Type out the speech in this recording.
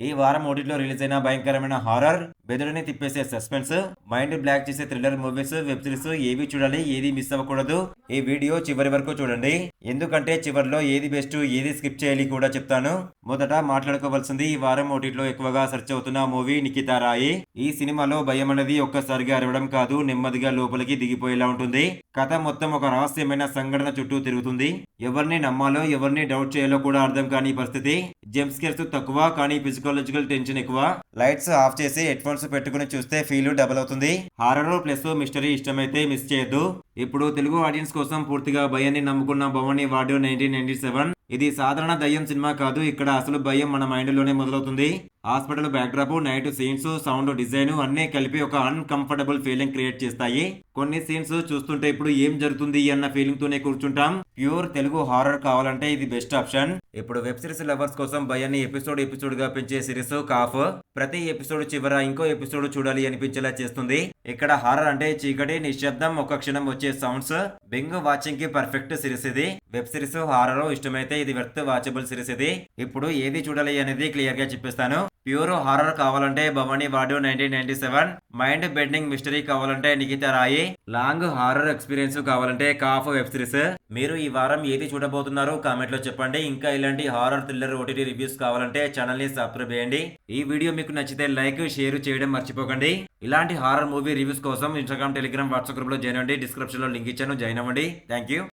ఈ వారం ఓటీటీలో రిలీజ్ అయిన భయంకరమైన హారర్ బెదడిని తిప్పేసే సస్పెన్స్ మైండ్ బ్లాక్ చేసే థ్రిల్లర్ మూవీస్ వెబ్ సిరీస్ ఏవి చూడాలి ఏది మిస్ అవ్వకూడదు ఈ వీడియో చివరి వరకు చూడండి. ఎందుకంటే చివరిలో ఏది బెస్ట్ ఏది స్కిప్ చేయాలి కూడా చెప్తాను. మొదట మాట్లాడుకోవాల్సింది ఈ వారం ఓటీటీలో ఎక్కువగా సెర్చ్ అవుతున్న మూవీ నిఖితా రాయి. ఈ సినిమాలో భయం అనేది ఒక్కసారిగా అరవడం కాదు నెమ్మదిగా లోపలికి దిగిపోయేలా ఉంటుంది. కథ మొత్తం ఒక రహస్యమైన సంఘటన చుట్టూ తిరుగుతుంది. ఎవరిని నమ్మాలో ఎవరిని డౌట్ చేయాలో కూడా అర్థం కాని పరిస్థితి. జంప్ స్కేర్స్ తక్కువ కానీ ఫిజికలాజికల్ టెన్షన్ ఎక్కువ. లైట్స్ ఆఫ్ చేసి హెడ్ ఫోన్స్ పెట్టుకుని చూస్తే ఫీల్ డబుల్ అవుతుంది. హారర్ ప్లస్ మిస్టరీ ఇష్టమైతే మిస్ చేయొద్దు. ఇప్పుడు తెలుగు ఆడియన్స్ కోసం పూర్తిగా భయాన్ని నమ్ముకున్న Bhavani ward nineteen ninety seven ఇది సాధారణ దయ్యం సినిమా కాదు ఇక్కడ అసలు భయం మన మైండ్లోనే మొదలవుతుంది. Hospital backdrop night scenes sound design అన్నీ కలిపి ఒక అన్కంఫర్టబుల్ ఫీలింగ్ క్రియేట్ చేస్తాయి. కొన్ని సీన్స్ చూస్తుంటే ఇప్పుడు ఏం జరుగుతుంది అన్న ఫీలింగ్ తోనే కూర్చుంటాం. ప్యూర్ తెలుగు హారర్ కావాలంటే ఇది బెస్ట్ ఆప్షన్ ఇప్పుడు వెబ్ సిరీస్ లవర్స్ కోసం భయాన్ని ఎపిసోడ్ ఎపిసోడ్గా పెంచే సిరీస్ కాఫ్. ప్రతి ఎపిసోడ్ చివర ఇంకో ఎపిసోడ్ చూడాలి అనిపించేలా చేస్తుంది. ఇక్కడ హారర్ అంటే చీకటి నిశ్శబ్దం ఒక క్షణం వచ్చే సౌండ్స్ బింగ్ వాచింగ్కి పర్ఫెక్ట్ సిరీస్ ఇది. వెబ్ సిరీస్ హారర్ ఇష్టమైతే ఇది వర్త్ వాచబుల్ సిరీస్ ఇది. ఇప్పుడు ఏది చూడాలి అనేది క్లియర్గా చెప్పేస్తాను. ప్యూర్ హారర్ కావాలంటే Bhavani ward nineteen ninety seven mind bending mystery కావాలంటే Nikita Roy. Long horror experience కావాలంటే కాఫ్ వెబ్ సిరీస్. మీరు ఈ వారం ఏది చూడబోతున్నారో కామెంట్లో చెప్పండి. ఇంకా ఇలాంటి హారర్ థ్రిల్లర్ ఓటీటీ రివ్యూస్ కావాలంటే ఛానల్ని సబ్స్క్రైబ్ చేయండి. ఈ వీడియో మీకు నచ్చితే లైక్ షేర్ చేయడం మర్చిపోకండి. ఇలాంటి హారర్ మూవీ రివ్యూస్ కోసం ఇన్స్టాగ్రామ్ టెలిగ్రామ్ వాట్సాప్ గ్రూప్లో జాయిన్ అవ్వండి. డిస్క్రిప్షన్లో లింక్ ఇచ్చాను. జాయిన్ అవ్వండి. Thank you